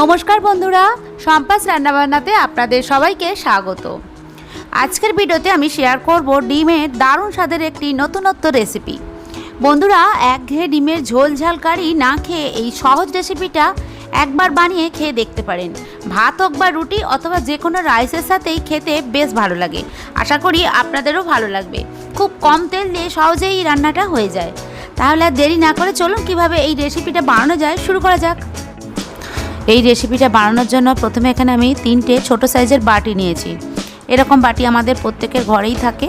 নমস্কার বন্ধুরা সম্পাস রান্নাবান্নাতে আপনাদের সবাইকে স্বাগত। আজকের ভিডিওতে আমি শেয়ার করব ডিমের দারুণ স্বাদের একটি নতুনত্ব রেসিপি বন্ধুরা, একঘেয়ে ডিমের ঝোল ঝাল কারি না খেয়ে এই সহজ রেসিপিটা একবার বানিয়ে খেয়ে দেখতে পারেন। ভাত হোক বা রুটি অথবা যে কোনো রাইসের সাথেই খেতে বেশ ভালো লাগে। আশা করি আপনাদেরও ভালো লাগবে। খুব কম তেল দিয়ে সহজেই রান্নাটা হয়ে যায়। তাহলে আর দেরি না করে চলুন কীভাবে এই রেসিপিটা বানানো যায়, শুরু করা যাক। এই রেসিপিটা বানানোর জন্য প্রথমে এখানে আমি তিনটে ছোট সাইজের বাটি নিয়েছি। এরকম বাটি আমাদের প্রত্যেকের ঘরেই থাকে।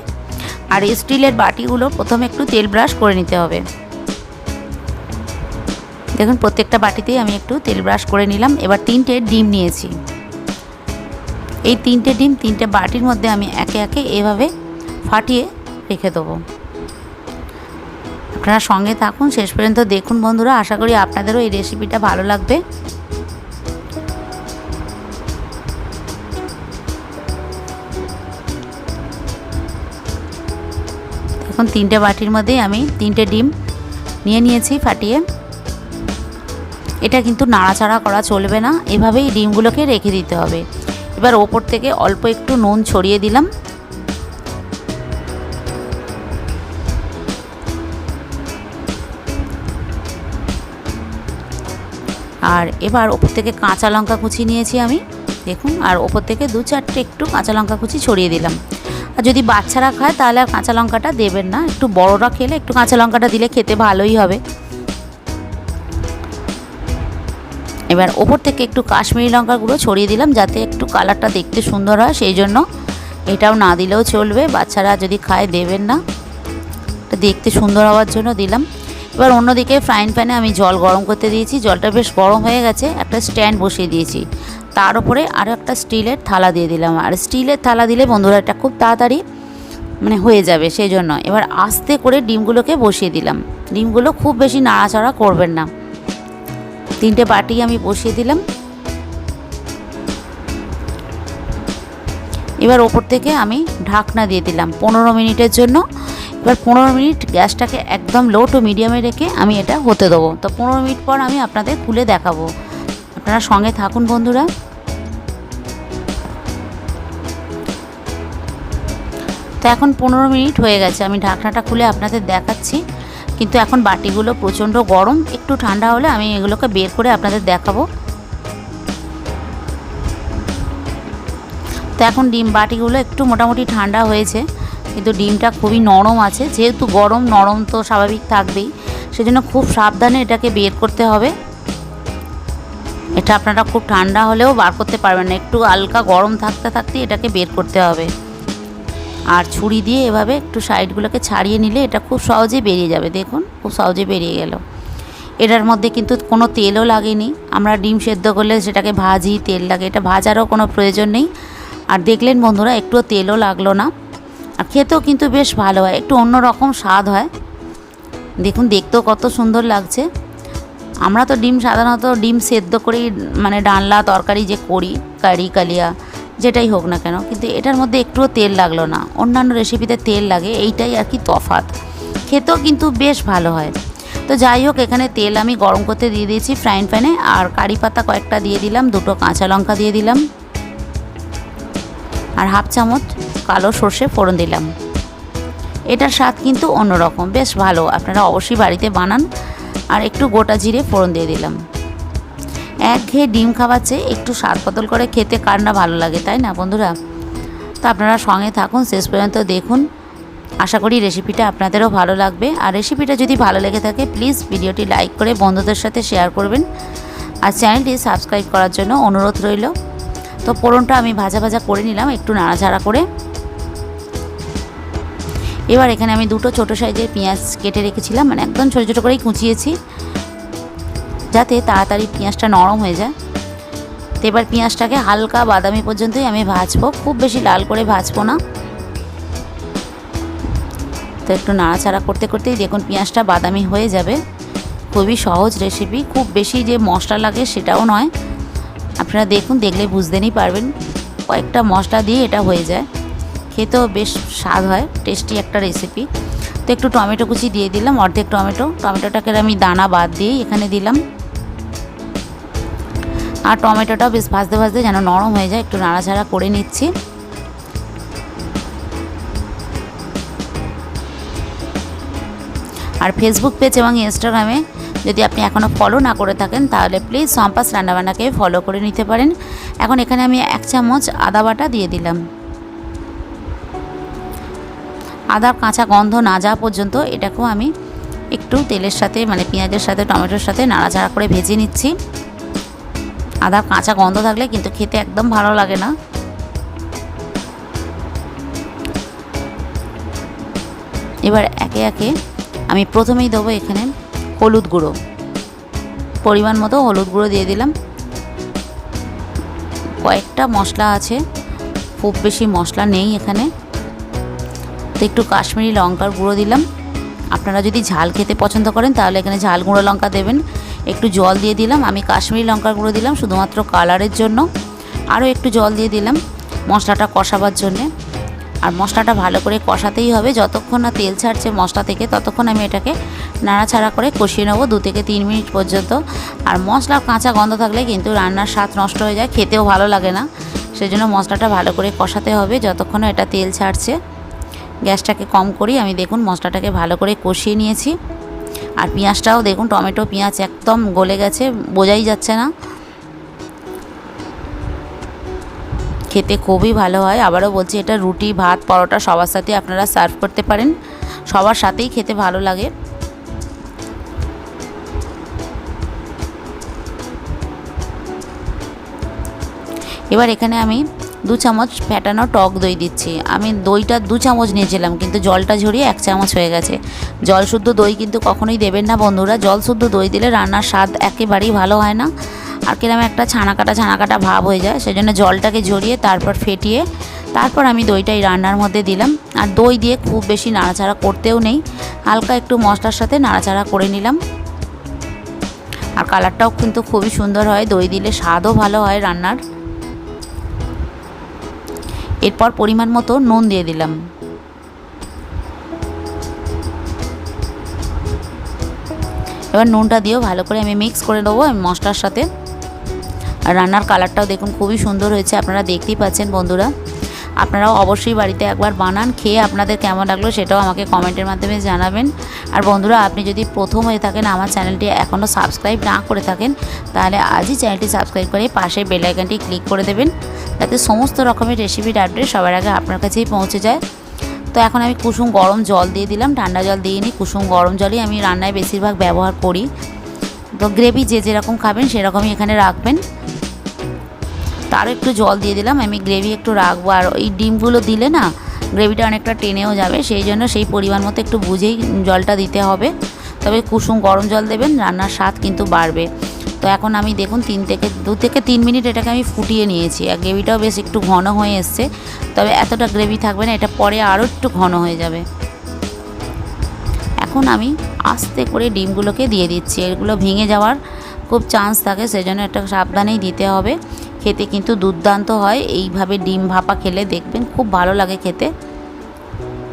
আর স্টিলের বাটিগুলো প্রথমে একটু তেল ব্রাশ করে নিতে হবে। দেখুন, প্রত্যেকটা বাটিতেই আমি একটু তেল ব্রাশ করে নিলাম। এবার তিনটে ডিম নিয়েছি। এই তিনটে ডিম, তিনটে বাটির মধ্যে আমি একে একে এভাবে ফাটিয়ে রেখে দেবো। আপনারা সঙ্গে থাকুন। শেষ পর্যন্ত দেখুন বন্ধুরা, আশা করি আপনাদেরও এই রেসিপিটা ভালো লাগবে। এখন তিনটে বাটির মধ্যেই আমি তিনটে ডিম নিয়ে নিয়েছি ফাটিয়ে। এটা কিন্তু নাড়াচাড়া করা চলবে না, এভাবেই ডিমগুলোকে রেখে দিতে হবে। এবার ওপর থেকে অল্প একটু নুন ছড়িয়ে দিলাম। আর এবার ওপর থেকে কাঁচা লঙ্কা কুচি নিয়েছি আমি, দেখুন, আর ওপর থেকে দু চারটে একটু কাঁচা লঙ্কা কুচি ছড়িয়ে দিলাম। আর যদি বাচ্চারা খায়, তাহলে আর কাঁচা লঙ্কাটা দেবেন না। একটু বড়রা খেলে একটু কাঁচা লঙ্কাটা দিলে খেতে ভালোই হবে। এবার ওপর থেকে একটু কাশ্মীরি লঙ্কার গুঁড়ো ছড়িয়ে দিলাম, যাতে একটু কালারটা দেখতে সুন্দর হয়, সেই জন্য এটাও না দিলেও চলবে। বাচ্চারা যদি খায়, দেবেন না। দেখতে সুন্দর হওয়ার জন্য দিলাম। এবার অন্যদিকে ফ্রাইং প্যানে আমি জল গরম করতে দিয়েছি। জলটা বেশ গরম হয়ে গেছে, একটা স্ট্যান্ড বসিয়ে দিয়েছি। তার উপরে আরও একটা স্টিলের থালা দিয়ে দিলাম। আর স্টিলের থালা দিলে বন্ধুরা এটা খুব তাড়াতাড়ি মানে হয়ে যাবে সেই জন্য এবার আস্তে করে ডিমগুলোকে বসিয়ে দিলাম। ডিমগুলো খুব বেশি নাড়াচাড়া করবেন না। তিনটে বাটি আমি বসিয়ে দিলাম। এবার ওপর থেকে আমি ঢাকনা দিয়ে দিলাম পনেরো মিনিটের জন্য। এবার পনেরো মিনিট গ্যাসটাকে একদম লো টু মিডিয়ামে রেখে আমি এটা হতে দেবো। তো পনেরো মিনিট পর আমি আপনাদের খুলে দেখাবো। আপনারা সঙ্গে থাকুন বন্ধুরা। তো এখন পনেরো মিনিট হয়ে গেছে। আমি ঢাকনাটা খুলে আপনাদের দেখাচ্ছি। কিন্তু এখন বাটিগুলো প্রচণ্ড গরম। একটু ঠান্ডা হলে আমি এগুলোকে বের করে আপনাদের দেখাবো। তো এখন ডিম বাটিগুলো একটু মোটামুটি ঠান্ডা হয়েছে। কিন্তু ডিমটা খুবই নরম আছে। যেহেতু গরম, নরম তো স্বাভাবিক থাকবেই। সেজন্য খুব সাবধানে এটাকে বের করতে হবে। এটা আপনারা খুব ঠান্ডা হলেও বার করতে পারবেন না। একটু হালকা গরম থাকতে থাকতে এটাকে বের করতে হবে। আর ছুরি দিয়ে এভাবে একটু সাইডগুলোকে ছাড়িয়ে নিলে এটা খুব সহজেই বেরিয়ে যাবে। দেখুন, খুব সহজে বেরিয়ে গেল। এটার মধ্যে কিন্তু কোনো তেলও লাগেনি। আমরা ডিম সেদ্ধ করলে সেটাকে ভাজি, তেল লাগে। এটা ভাজারও কোনো প্রয়োজন নেই। আর দেখলেন বন্ধুরা, একটুও তেলও লাগল না। আর খেতেও কিন্তু বেশ ভালো হয়। একটু অন্যরকম স্বাদ হয়। দেখুন, দেখতেও কত সুন্দর লাগছে। আমরা তো ডিম সাধারণত ডিম সেদ্ধ করেই মানে ডালনা, তরকারি যে করি, কারি, কালিয়া, যেটাই হোক না কেন, কিন্তু এটার মধ্যে একটুও তেল লাগল না। অন্যান্য রেসিপিতে তেল লাগে, এইটাই আর কি তফাত খেতেও কিন্তু বেশ ভালো হয়। তো যাই হোক, এখানে তেল আমি গরম করতে দিয়ে দিয়েছি ফ্রাইং প্যানে আর কারি পাতা কয়েকটা দিয়ে দিলাম, দুটো কাঁচা লঙ্কা দিয়ে দিলাম, আর হাফ চামচ কালো সর্ষে ফোড়ন দিলাম। এটার স্বাদ কিন্তু অন্যরকম। বেশ ভালো। আপনারা অবশ্যই বাড়িতে বানান। আর একটু গোটা জিরে ফোড়ন দিয়ে দিলাম। এক ঘেয়ে ডিম খাওয়াচ্ছে একটু স্বাদ বদল করে খেতে কার না ভালো লাগে, তাই না বন্ধুরা? তো আপনারা সঙ্গে থাকুন, শেষ পর্যন্ত দেখুন। আশা করি রেসিপিটা আপনাদেরও ভালো লাগবে। আর রেসিপিটা যদি ভালো লেগে থাকে প্লিজ ভিডিওটি লাইক করে বন্ধুদের সাথে শেয়ার করবেন। আর চ্যানেলটি সাবস্ক্রাইব করার জন্য অনুরোধ রইল। তো পোড়নটা আমি ভাজা ভাজা করে নিলাম, একটু নাড়াচাড়া করে। এবার এখানে আমি দুটো ছোটো সাইজের পেঁয়াজ কেটে রেখেছিলাম মানে একদম ছোটো ছোটো করেই কুচিয়েছি, যাতে তাড়াতাড়ি পেঁয়াজটা নরম হয়ে যায়। তো এবার পেঁয়াজটাকে হালকা বাদামি পর্যন্তই আমি ভাজবো, খুব বেশি লাল করে ভাজবো না। তো একটু নাড়াচাড়া করতে করতেই দেখুন পেঁয়াজটা বাদামি হয়ে যাবে। খুবই সহজ রেসিপি খুব বেশি যে মশলা লাগে সেটাও নয়। আপনারা দেখুন, দেখলে বুঝতেনই পারবেন, কয়েকটা মশলা দিয়ে এটা হয়ে যায়। খেতেও বেশ স্বাদ হয় টেস্টি একটা রেসিপি তো একটু টমেটো কুচি দিয়ে দিলাম, অর্ধেক টমেটো। টমেটোটাকে আমি দানা বাদ দিয়েই এখানে দিলাম। আর টমেটোটাও বেশ ভাজতে ভাজতে যেন নরম হয়ে যায়, একটু নাড়াচাড়া করে নিচ্ছি। আর ফেসবুক পেজ এবং ইনস্টাগ্রামে যদি আপনি এখনও ফলো না করে থাকেন, তাহলে প্লিজ সম্পাস রান্নাবান্নাকে ফলো করে নিতে পারেন। এখন এখানে আমি এক চামচ আদা বাটা দিয়ে দিলাম। আদার কাঁচা গন্ধ না যাওয়া পর্যন্ত এটাকেও আমি একটু তেলের সাথে মানে পেঁয়াজের সাথে, টমেটোর সাথে নাড়াচাড়া করে ভেজে নিচ্ছি। আদার কাঁচা গন্ধ থাকলে কিন্তু খেতে একদম ভালো লাগে না। এবার একে একে আমি প্রথমেই দেবো এখানে হলুদ গুঁড়ো। পরিমাণ মতো হলুদ গুঁড়ো দিয়ে দিলাম। কয়েকটা মশলা আছে, খুব বেশি মশলা নেই এখানে। তো একটু কাশ্মীরি লঙ্কার গুঁড়ো দিলাম। আপনারা যদি ঝাল খেতে পছন্দ করেন, তাহলে এখানে ঝাল গুঁড়ো লঙ্কা দেবেন। একটু জল দিয়ে দিলাম, আমি কাশ্মীরি লঙ্কার গুঁড়ো দিলাম, শুধুমাত্র কালারের জন্য। আরও একটু জল দিয়ে দিলাম মশলাটা কষাবার জন্যে। আর মশলাটা ভালো করে কষাতেই হবে, যতক্ষণ না তেল ছাড়ছে মশলা থেকে, ততক্ষণ আমি এটাকে নাড়াছাড়া করে কষিয়ে নেব দু থেকে তিন মিনিট পর্যন্ত। আর মশলার কাঁচা গন্ধ থাকলে কিন্তু রান্নার স্বাদ নষ্ট হয়ে যায়, খেতেও ভালো লাগে না। সেজন্য মশলাটা ভালো করে কষাতে হবে, যতক্ষণ এটা তেল ছাড়ছে। গ্যাসটাকে কম করি, আমি দেখুন মশলাটাকে ভালো করে কষিয়ে নিয়েছি। আর পেঁয়াজটাও দেখুন, টমেটো, পেঁয়াজ একদম গলে গেছে, বোঝাই যাচ্ছে না। খেতে খুবই ভালো হয়। আবারও বলছি, এটা রুটি, ভাত, পরোটা সবার সাথে আপনারা সার্ভ করতে পারেন। সবার সাথেই খেতে ভালো লাগে। এবার এখানে আমি দু চামচ ফ্যাটানো টক দই দিচ্ছি। আমি দইটা দু চামচ নিয়েছিলাম, কিন্তু জলটা ঝরিয়ে এক চামচ হয়ে গেছে। জল শুদ্ধ দই কিন্তু কখনোই দেবেন না বন্ধুরা। জল শুদ্ধ দই দিলে রান্নার স্বাদ একেবারেই ভালো হয় না। আর কিরম একটা ছানা কাটা ছানা কাটা ভাব হয়ে যায়, সেজন্য জলটাকে ঝরিয়ে তারপর ফেটিয়ে তারপর আমি দইটা এই রান্নার মধ্যে দিলাম। আর দই দিয়ে খুব বেশি নাড়াচাড়া করতেও নেই। হালকা একটু মশলার সাথে নাড়াচাড়া করে নিলাম। আর কালারটাও কিন্তু খুবই সুন্দর হয়। দই দিলে স্বাদও ভালো হয় রান্নার। এরপর পরিমাণ মতো নুন দিয়ে দিলাম। এবার নুনটা দিয়েও ভালো করে আমি মিক্স করে নেব আমি মশলার সাথে। আর রান্নার কালারটাও দেখুন খুবই সুন্দর হয়েছে, আপনারা দেখতেই পাচ্ছেন বন্ধুরা। আপনারাও অবশ্যই বাড়িতে একবার বানান, খেয়ে আপনাদের কেমন লাগল সেটাও আমাকে কমেন্টের মাধ্যমে জানাবেন। আর বন্ধুরা, আপনি যদি প্রথম হয়ে থাকেন আমার চ্যানেলটি এখনও সাবস্ক্রাইব না করে থাকেন, তাহলে আজই চ্যানেলটি সাবস্ক্রাইব করে পাশে বেলাইকানটি ক্লিক করে দেবেন। যাতে সমস্ত রকমের রেসিপির আপডেট সবার আগে আপনার কাছেই পৌঁছে যায়। তো এখন আমি কুসুম গরম জল দিয়ে দিলাম, ঠান্ডা জল দিয়ে নিই কুসুম গরম জলই আমি রান্নায় বেশিরভাগ ব্যবহার করি। তো গ্রেভি যে যেরকম খাবেন সেরকমই এখানে রাখবেন। তারও একটু জল দিয়ে দিলাম। আমি গ্রেভি একটু রাখব। আর ওই ডিমগুলো দিলে না গ্রেভিটা অনেকটা টেনেও যাবে। সেই জন্য সেই পরিমাণ মতো একটু বুঝেই জলটা দিতে হবে। তবে কুসুম গরম জল দেবেন, রান্নার স্বাদ কিন্তু বাড়বে। তো এখন আমি দেখুন, তিন থেকে, দু থেকে তিন মিনিট এটাকে আমি ফুটিয়ে নিয়েছি। আর গ্রেভিটাও বেশ একটু ঘন হয়ে এসছে। তবে এতটা গ্রেভি থাকবে না, এটা পরে আরও একটু ঘন হয়ে যাবে। এখন আমি আস্তে করে ডিমগুলোকে দিয়ে দিচ্ছি। এগুলো ভেঙে যাওয়ার খুব চান্স থাকে, সেজন্য একটা সাবধানেই দিতে হবে। খেতে কিন্তু দুর্দান্ত হয়। এইভাবে ডিম ভাপা খেলে দেখবেন খুব ভালো লাগে খেতে।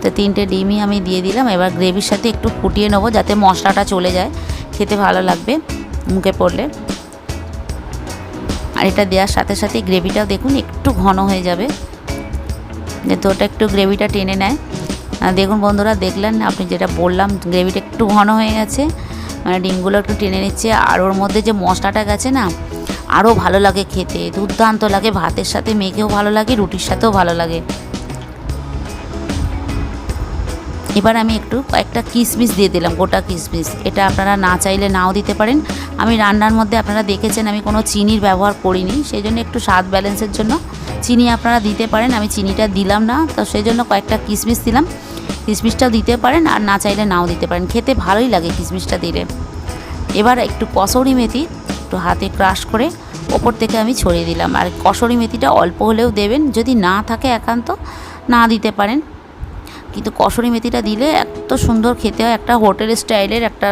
তো তিনটে ডিমই আমি দিয়ে দিলাম। এবার গ্রেভির সাথে একটু ফুটিয়ে নেব যাতে মশলাটা চলে যায়। খেতে ভালো লাগবে মুখে পড়লে। আর এটা দেওয়ার সাথে সাথে গ্রেভিটাও দেখুন একটু ঘন হয়ে যাবে। যেহেতু ওটা একটু গ্রেভিটা টেনে নেয়। দেখুন বন্ধুরা, দেখলেন আপনি যেটা বললাম, গ্রেভিটা একটু ঘন হয়ে গেছে। মানে ডিমগুলো একটু টেনে নিচ্ছে। আর ওর মধ্যে যে মশলাটা গেছে না আরও ভালো লাগে খেতে, দুর্দান্ত লাগে ভাতের সাথে মেখেও ভালো লাগে, রুটির সাথেও ভালো লাগে। এবার আমি একটু কয়েকটা কিশমিশ দিয়ে দিলাম, গোটা কিশমিশ এটা আপনারা না চাইলে নাও দিতে পারেন। আমি রান্নার মধ্যে আপনারা দেখেছেন আমি কোনো চিনির ব্যবহার করিনি সেই জন্য একটু স্বাদ ব্যালেন্সের জন্য চিনি আপনারা দিতে পারেন। আমি চিনিটা দিলাম না, তো সেই জন্য কয়েকটা কিশমিশ দিলাম। কিশমিশটাও দিতে পারেন আর না চাইলে নাও দিতে পারেন। খেতে ভালোই লাগে কিশমিশটা দিলে। এবার একটু কসৌরি মেথি একটু হাতে ক্রাশ করে ওপর থেকে আমি ছড়িয়ে দিলাম। আর কসরি মেথিটা অল্প হলেও দেবেন, যদি না থাকে একান্ত না দিতে পারেন। কিন্তু কসরি মেথিটা দিলে এত সুন্দর খেতে হয়, একটা হোটেল স্টাইলের একটা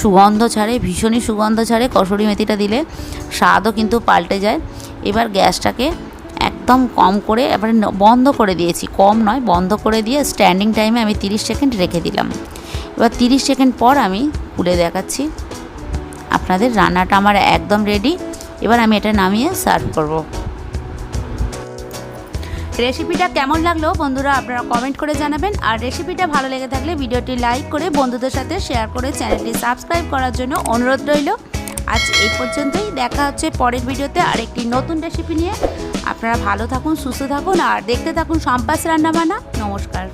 সুগন্ধ ছাড়ে, ভীষণই সুগন্ধ ছাড়ে কসরি মেথিটা দিলে। স্বাদও কিন্তু পাল্টে যায়। এবার গ্যাসটাকে একদম কম করে, এবারে বন্ধ করে দিয়েছি। কম নয়, বন্ধ করে দিয়ে স্ট্যান্ডিং টাইমে আমি 30 সেকেন্ড রেখে দিলাম। এবার 30 সেকেন্ড পর আমি খুলে দেখাচ্ছি। আপনাদের রান্নাটা আমার একদম রেডি এবার আমি এটা নামিয়ে সার্ভ করব। রেসিপিটা কেমন লাগল বন্ধুরা আপনারা কমেন্ট করে জানাবেন। আর রেসিপিটা ভালো লেগে থাকলে ভিডিওটি লাইক করে বন্ধুদের সাথে শেয়ার করে চ্যানেলটি সাবস্ক্রাইব করার জন্য অনুরোধ রইল। আজ এই পর্যন্তই, দেখা হচ্ছে পরের ভিডিওতে আর একটি নতুন রেসিপি নিয়ে। আপনারা ভালো থাকুন, সুস্থ থাকুন, আর দেখতে থাকুন সম্পাস রান্নাবান্না। নমস্কার।